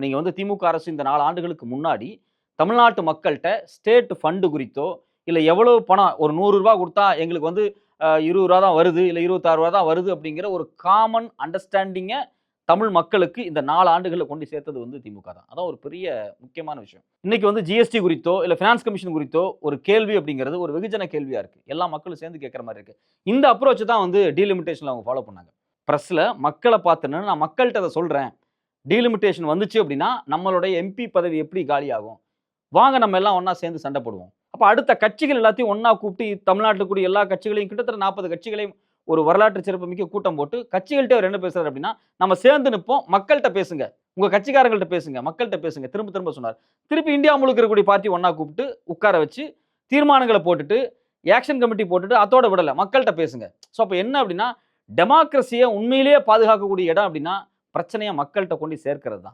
இப்போ நீங்கள் வந்து திமுக அரசு இந்த நாலு ஆண்டுகளுக்கு முன்னாடி தமிழ்நாட்டு மக்கள்கிட்ட ஸ்டேட் ஃபண்டு குறித்தோ இல்லை எவ்வளோ பணம் ஒரு நூறுரூவா கொடுத்தா எங்களுக்கு வந்து இருபது ரூபா தான் வருது இல்லை இருபத்தாறு ரூபா தான் வருது அப்படிங்கிற ஒரு காமன் அண்டர்ஸ்டாண்டிங்கை தமிழ் மக்களுக்கு இந்த நாலு ஆண்டுகளில் கொண்டு சேர்த்தது வந்து திமுக தான். அதான் ஒரு பெரிய முக்கியமான விஷயம். இன்னைக்கு வந்து ஜிஎஸ்டி குறித்தோ இல்லை ஃபினான்ஸ் கமிஷன் குறித்தோ ஒரு கேள்வி அப்படிங்கிறது ஒரு வெகுஜன கேள்வியாக இருக்குது எல்லா மக்களும் சேர்ந்து கேட்குற மாதிரி இருக்குது இந்த அப்ரோச் தான் வந்து டீலிமிட்டேஷனில் அவங்க ஃபாலோ பண்ணாங்க. ப்ரெஸ்ஸில் மக்களை பார்த்துன்னு நான் மக்கள்கிட்ட அதை சொல்கிறேன் டீலிமிட்டேஷன் வந்துச்சு அப்படின்னா நம்மளுடைய எம்பி பதவி எப்படி காலியாகும்? வாங்க நம்ம எல்லாம் ஒன்றா சேர்ந்து சண்டை போடுவோம். அப்போ அடுத்த கட்சிகள் எல்லாத்தையும் ஒன்றா கூப்பிட்டு தமிழ்நாட்டில் கூடிய எல்லா கட்சிகளையும் கிட்டத்தட்ட நாற்பது கட்சிகளையும் ஒரு வரலாற்று சிறப்புமிக்க கூட்டம் போட்டு கட்சிகள்கிட்ட அவர் என்ன பேசுறாரு அப்படின்னா நம்ம சேர்ந்து நிற்போம். மக்கள்கிட்ட பேசுங்க. உங்க கட்சிக்காரங்கள்ட்ட பேசுங்க. மக்கள்கிட்ட பேசுங்க. திரும்ப திரும்ப சொன்னார். திருப்பி இந்தியா முழுக்க இருக்கக்கூடிய பார்ட்டி ஒன்றா கூப்பிட்டு உட்கார வச்சு தீர்மானங்களை போட்டுட்டு ஆக்ஷன் கமிட்டி போட்டுட்டு அதோட விடலை. மக்கள்கிட்ட பேசுங்க. ஸோ அப்போ என்ன அப்படின்னா டெமோக்ரஸியை உண்மையிலேயே பாதுகாக்கக்கூடிய இடம் அப்படின்னா பிரச்சனையை மக்கள்கிட்ட கொண்டு சேர்க்கிறது தான்